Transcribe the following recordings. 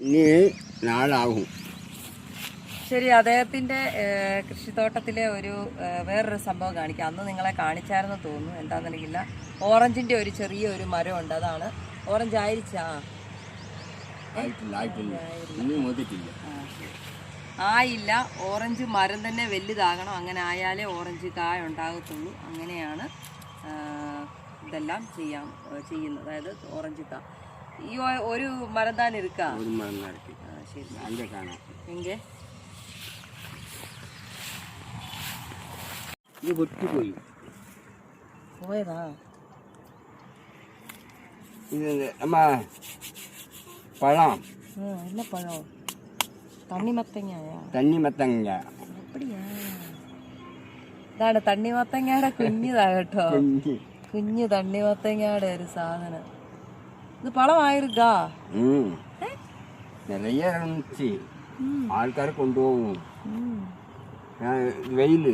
ഇനി നാളാകും ശരി അദ്ദേഹത്തിന്റെ കൃഷിത്തോട്ടത്തിലെ ഒരു വേറൊരു സംഭവം കാണിക്കാം. അന്ന് നിങ്ങളെ കാണിച്ചായിരുന്നു തോന്നുന്നു. എന്താണെന്നറിയില്ല ഓറഞ്ചിന്റെ ഒരു ചെറിയ ഒരു മരമുണ്ട്. അതാണ്. ഓറഞ്ച് ആയിരിച്ചാ? ആയില്ല. ഓറഞ്ച് മരം തന്നെ വലുതാകണം. അങ്ങനെ ആയാലേ ഓറഞ്ച് കായ ഉണ്ടാകത്തുള്ളൂ. അങ്ങനെയാണ് ഇതെല്ലാം ചെയ്യാം ചെയ്യുന്നത്. അതായത് ഓറഞ്ച് കാ. ഈ ഒ- ഒരു മരം താൻ ഇരിക്കാ ഒരു മരം താൻ ഇരിക്കാ ശരി അങ്ങേ കാണാം എങ്കേ ഇത് വെട്ടി പോയി പോയതാ ഇത് അമ്മ പഴം എന്ന പഴം തണ്ണിമത്തങ്ങയാ തണ്ണിമത്തങ്ങ അപ്പടിയാ ഇതാണ് തണ്ണിമത്തങ്ങയുടെ കുഞ്ഞിതാ കേട്ടോ കുഞ്ഞ് തണ്ണിമത്തങ്ങയുടെ ഒരു സാധനം ഇത് பழம் ஆயிருக்கா നിറയെ ഇറങ്ങിച്ച് ആൾക്കാർ കൊണ്ടുപോകും. ഞാൻ വെയിൽ.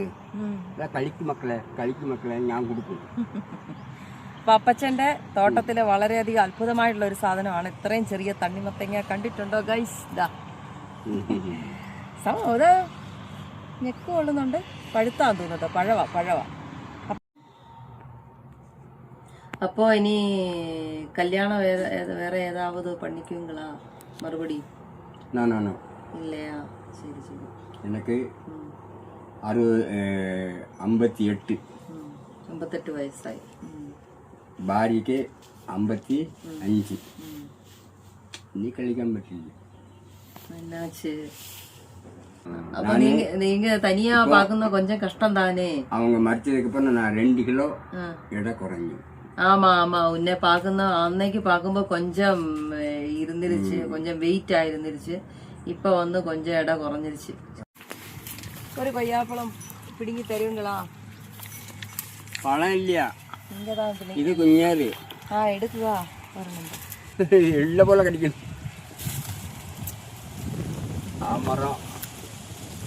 ഇതാ കളിക്ക് മക്കളെ കളിക്ക് മക്കളെ ഞാൻ കൊടുക്കും. അപ്പൊ അപ്പച്ചന്റെ തോട്ടത്തിലെ വളരെയധികം അത്ഭുതമായിട്ടുള്ള ഒരു സാധനമാണ്. ഇത്രയും ചെറിയ തണ്ണിമത്തങ്ങ കണ്ടിട്ടുണ്ടോ ഗൈസ് ഇതാ അത് ഞെക്ക് കൊള്ളുന്നുണ്ട് പഴുത്താന്ന് തോന്നുന്നുട്ടോ പഴവാ പഴവ. அப்போ இனி கல்யாணம் வேற வேற ஏதாவது பண்ணிக்குவீங்களா? மறுபடி? நான் நானும் இல்லையா? சரி சரி. எனக்கு அறுபது ஐம்பத்தி எட்டு. ஐம்பத்தெட்டு வயசாய். பாரிக்கு ஐம்பத்தி அஞ்சு நீ கழிக்காம பற்றில்லை என்னாச்சு? அப்ப நீங்க நீங்க தனியா பாக்குறது கொஞ்சம் கஷ்டம் தானே அவங்க மறிச்சதுக்கு அப்புறம் நான் ரெண்டு கிலோ எடை குறைஞ்சு ஆமா ஆமா. உன்னை பாக்குன அன்னைக்கு பாக்கும்போ கொஞ்சம் இருந்துருச்சு. கொஞ்சம் வெயிட் ஆயிருந்துருச்சு. இப்ப வந்து கொஞ்சம் இடம் குறைஞ்சிருச்சு. ஒரு கொய்யாப்பழம் பிடுங்கி தருவீங்களா பழம் இல்லையா? இங்கதான் இது கொஞ்சாரு ஆ எடுக்குதா எள்ள போல கிடைக்கும் ஆ மரம்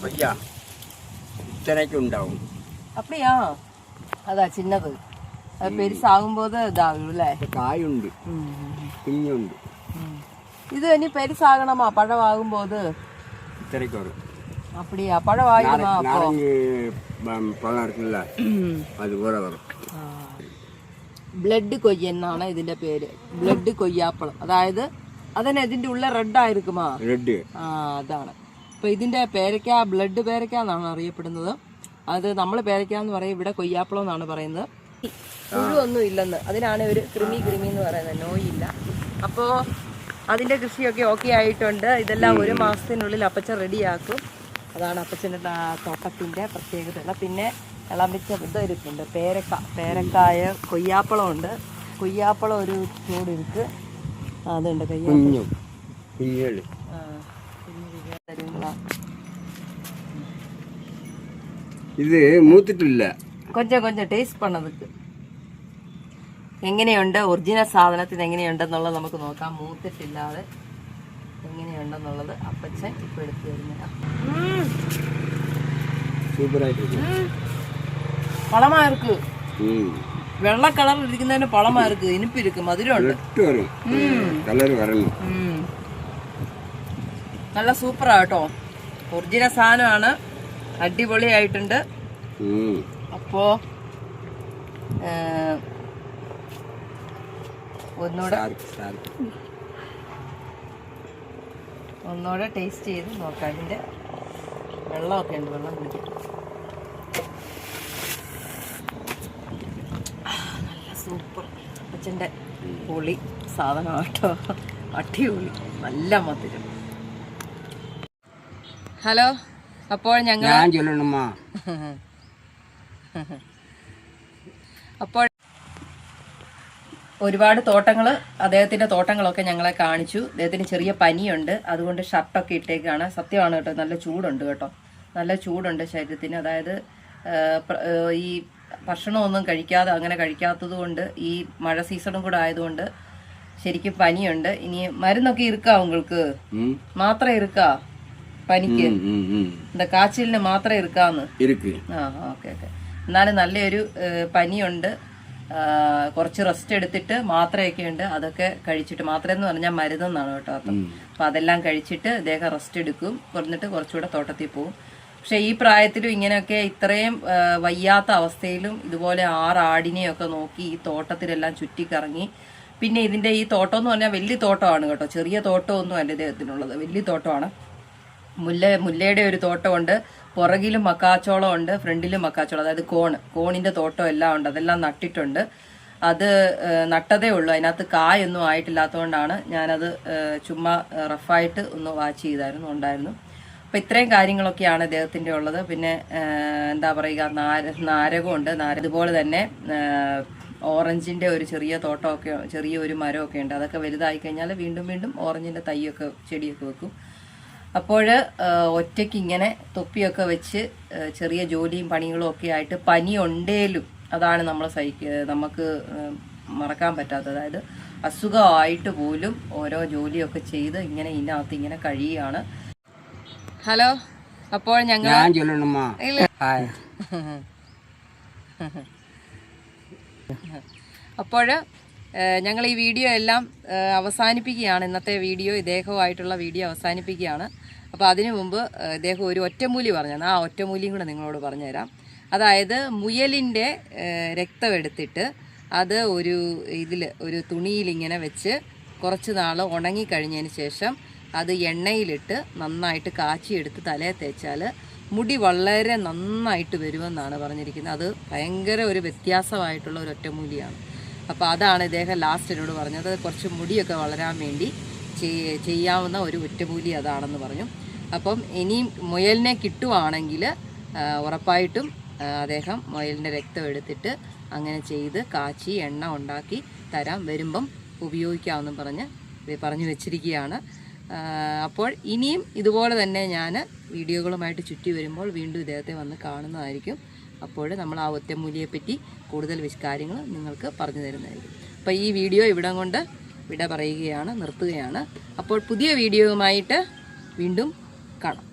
கொய்யா இத்தனைக்கு உண்டாகும். அப்படியா? அதா சின்னது. അത് പെരുസാകുമ്പോൾ ഇതാകും അല്ലേ കായുണ്ട് കുഞ്ഞുണ്ട് ഇത് ഇനി പെരുസാകണമാ പഴമാകുമ്പോ അത് ഇത്രയൊക്കെ വരും அப்படியா பழமாயிடுமா அப்போ നാരങ്ങ പ- പഴം இருக்குல்ல അതുപോലെ വരും ബ്ലഡ് കൊയ്യ എന്നാണ് ഇതിന്റെ പേര് ബ്ലഡ് കൊയ്യാപ്പളം അതായത് അതന്നെ ഇതിന്റെ ഉള്ള റെഡ് ആയിരിക്കുമാ റെഡ് ആ അതാണ് അപ്പൊ ഇതിന്റെ പേരയ്ക്ക ബ്ലഡ് പേരയ്ക്ക എന്നാണ് അറിയപ്പെടുന്നത് അത് നമ്മൾ പേരയ്ക്ക എന്ന് പറയും ഇവിടെ കൊയ്യാപ്പളം എന്നാണ് പറയുന്നത് പുഴുവൊന്നും ഇല്ലെന്ന് അതിനാണ് ഒരു കൃമി കൃമി എന്ന് പറയുന്നത്. നോയില്ല. അപ്പോ അതിന്റെ കൃഷിയൊക്കെ ഓക്കെ ആയിട്ടുണ്ട്. ഇതെല്ലാം ഒരു മാസത്തിനുള്ളിൽ അപ്പച്ച റെഡിയാക്കും. അതാണ് അപ്പച്ചന്റെ തോട്ടത്തിന്റെ തോട്ടത്തിന്റെ പ്രത്യേകത പിന്നെ ഇളമിച്ച ഇത് ഇരിപ്പുണ്ട് പേരക്ക പേരക്കായ കൊയ്യാപ്പളം ഉണ്ട് കൊയ്യാപ്പളം ഒരു ചൂട് ഇരിക്ക്. അതുണ്ട് കൊയ്യാപ്പളം. ഇത് മൂത്തിട്ടില്ല. കൊഞ്ചം കൊഞ്ചം ടേസ്റ്റ് പണ്ണതുക്ക് എങ്ങനെയുണ്ട് ഒറിജിനൽ സാധനത്തിന് എങ്ങനെയുണ്ടെന്നുള്ളത് നമുക്ക് നോക്കാം. മൂത്തിട്ടില്ലാതെ എങ്ങനെയുണ്ടെന്നുള്ളത് അപ്പച്ചൻ ഇപ്പൊ എടുത്തു സൂപ്പറായിട്ട് പളമാർക്ക് വെള്ള കളറിൽ ഇരിക്കുന്നതിന് പളമാർക്ക് ഇനിപ്പിരിക്ക് മധുരമുണ്ട്. നല്ല സൂപ്പറാ കേട്ടോ. ഒറിജിനൽ സാധനമാണ്. അടിപൊളിയായിട്ടുണ്ട്. അപ്പോ ഒന്നൂടെ ഒന്നുകൂടെ. ഒന്നുകൂടെ ടേസ്റ്റ് ചെയ്ത് നോക്കാം. അതിന്റെ വെള്ളമൊക്കെ ഉണ്ട്. വെള്ളം കുടിക്കാം. നല്ല സൂപ്പർ. അച്ഛന്റെ പൊളി സാധനമാട്ടോ അടിപൊളി. നല്ല മധുരം. ഹലോ അപ്പോൾ ഞങ്ങൾ ഞാൻ ചൊല്ലണമ്മ. അപ്പോൾ ഒരുപാട് തോട്ടങ്ങൾ അദ്ദേഹത്തിന്റെ തോട്ടങ്ങളൊക്കെ ഞങ്ങളെ കാണിച്ചു. അദ്ദേഹത്തിന് ചെറിയ പനിയുണ്ട്. അതുകൊണ്ട് ഷർട്ടൊക്കെ ഇട്ടേക്കാണ്. സത്യമാണ് കേട്ടോ നല്ല ചൂടുണ്ട് കേട്ടോ. നല്ല ചൂടുണ്ട് ശരീരത്തിന്. അതായത് ഈ ഭക്ഷണമൊന്നും കഴിക്കാതെ അങ്ങനെ കഴിക്കാത്തതുകൊണ്ട് ഈ മഴ സീസണും കൂടെ ആയതുകൊണ്ട് ശരിക്കും പനിയുണ്ട്. ഇനി മരുന്നൊക്കെ ഇരിക്കാ ഉങ്ങൾക്ക്? മാത്രം ഇരിക്കാ പനിക്ക്? എന്താ കാച്ചിലിന് മാത്രം ഇരുക്കാന്ന്? ആ ഓക്കെ ഓക്കെ. എന്നാലും നല്ലൊരു പനിയുണ്ട്. കുറച്ച് റെസ്റ്റ് എടുത്തിട്ട് മാത്രയൊക്കെ ഉണ്ട് അതൊക്കെ കഴിച്ചിട്ട് മാത്രം എന്ന് പറഞ്ഞാൽ മരുന്നെന്നാണ് കേട്ടോ അർത്ഥം. അപ്പൊ അതെല്ലാം കഴിച്ചിട്ട് ഇദ്ദേഹം റെസ്റ്റ് എടുക്കും. കുറഞ്ഞിട്ട് കുറച്ചുകൂടെ തോട്ടത്തിൽ പോകും പക്ഷെ ഈ പ്രായത്തിലും ഇങ്ങനെയൊക്കെ ഇത്രയും വയ്യാത്ത അവസ്ഥയിലും ഇതുപോലെ ആറാടിനെയൊക്കെ നോക്കി ഈ തോട്ടത്തിലെല്ലാം ചുറ്റിക്കറങ്ങി. പിന്നെ ഇതിന്റെ ഈ തോട്ടം എന്ന് പറഞ്ഞാൽ വലിയ തോട്ടമാണ് കേട്ടോ. ചെറിയ തോട്ടമൊന്നും അല്ല ഇദ്ദേഹത്തിനുള്ളത്. വലിയ തോട്ടമാണ്. മുല്ല മുല്ലയുടെ ഒരു തോട്ടമുണ്ട്. പുറകിലും മക്കാച്ചോളം ഉണ്ട് ഫ്രണ്ടിലും മക്കാച്ചോളം. അതായത് കോൺ. കോണിന്റെ തോട്ടം എല്ലാം ഉണ്ട്. അതെല്ലാം നട്ടിട്ടുണ്ട്. അത് നട്ടതേ ഉള്ളൂ. അതിനകത്ത് കായൊന്നും ആയിട്ടില്ലാത്തതുകൊണ്ടാണ് ഞാനത് ചുമ്മാ റഫായിട്ട് ഒന്ന് വാച്ച് ചെയ്തായിരുന്നു ഉണ്ടായിരുന്നു. അപ്പം ഇത്രയും കാര്യങ്ങളൊക്കെയാണ് അദ്ദേഹത്തിന്റെ ഉള്ളത്. പിന്നെ എന്താ പറയുക നാര നാരകമുണ്ട്. നാര ഇതുപോലെ തന്നെ ഓറഞ്ചിന്റെ ഒരു ചെറിയ തോട്ടമൊക്കെ ചെറിയ ഒരു മരമൊക്കെ ഉണ്ട്. അതൊക്കെ വലുതായി കഴിഞ്ഞാൽ വീണ്ടും വീണ്ടും ഓറഞ്ചിന്റെ തൈയൊക്കെ ചെടിയൊക്കെ വെക്കും. അപ്പോൾ ഒറ്റയ്ക്ക് ഇങ്ങനെ തൊപ്പിയൊക്കെ വെച്ച് ചെറിയ ജോലിയും പണികളും ഒക്കെ ആയിട്ട് പനി ഉണ്ടേലും അതാണ് നമ്മൾ സഹിക്ക നമുക്ക് മറക്കാൻ പറ്റാത്ത അതായത് അസുഖമായിട്ട് പോലും ഓരോ ജോലിയൊക്കെ ചെയ്ത് ഇങ്ങനെ ഇതിനകത്ത് ഇങ്ങനെ കഴിയുകയാണ്. ഹലോ അപ്പോൾ ഞങ്ങൾ അപ്പോൾ ഞങ്ങൾ ഈ വീഡിയോ എല്ലാം അവസാനിപ്പിക്കുകയാണ്. ഇന്നത്തെ വീഡിയോ ഇദ്ദേഹവുമായിട്ടുള്ള വീഡിയോ അവസാനിപ്പിക്കുകയാണ്. അപ്പോൾ അതിനു മുമ്പ് ഇദ്ദേഹം ഒരു ഒറ്റമൂലി പറഞ്ഞു ആ ഒറ്റമൂലിയും കൂടെ നിങ്ങളോട് പറഞ്ഞുതരാം. അതായത് മുയലിന്റെ രക്തമെടുത്തിട്ട് അത് ഒരു ഇതിൽ ഒരു തുണിയിലിങ്ങനെ വെച്ച് കുറച്ച് നാൾ ഉണങ്ങിക്കഴിഞ്ഞതിന് ശേഷം അത് എണ്ണയിലിട്ട് നന്നായിട്ട് കാച്ചിയെടുത്ത് തലയെ തേച്ചാൽ മുടി വളരെ നന്നായിട്ട് വരുമെന്നാണ് പറഞ്ഞിരിക്കുന്നത്. അത് ഭയങ്കര ഒരു വ്യത്യാസമായിട്ടുള്ള ഒരു ഒറ്റമൂലിയാണ്. അപ്പോൾ അതാണ് ഇദ്ദേഹം ലാസ്റ്റ് എന്നോട് പറഞ്ഞത്. കുറച്ച് മുടിയൊക്കെ വളരാൻ വേണ്ടി ചെയ്യാവുന്ന ഒരു ഒറ്റമൂലി അതാണെന്ന് പറഞ്ഞു. അപ്പം ഇനിയും മുയലിനെ കിട്ടുവാണെങ്കിൽ ഉറപ്പായിട്ടും അദ്ദേഹം മുയലിന്റെ രക്തം എടുത്തിട്ട് അങ്ങനെ ചെയ്ത് കാച്ചി എണ്ണ ഉണ്ടാക്കി തരാം. വരുമ്പം ഉപയോഗിക്കാമെന്നും പറഞ്ഞ് പറഞ്ഞു വെച്ചിരിക്കുകയാണ്. അപ്പോൾ ഇനിയും ഇതുപോലെ തന്നെ ഞാൻ വീഡിയോകളുമായിട്ട് ചുറ്റി വരുമ്പോൾ വീണ്ടും ഇദ്ദേഹത്തെ വന്ന് കാണുന്നതായിരിക്കും. അപ്പോൾ നമ്മൾ ആ ഒറ്റമൂലിയെപ്പറ്റി കൂടുതൽ കാര്യങ്ങൾ നിങ്ങൾക്ക് പറഞ്ഞു തരുന്നതായിരിക്കും. അപ്പോൾ ഈ വീഡിയോ ഇവിടം കൊണ്ട് വിട പറയുകയാണ് നിർത്തുകയാണ്. അപ്പോൾ പുതിയ വീഡിയോയുമായിട്ട് വീണ്ടും കാണാം.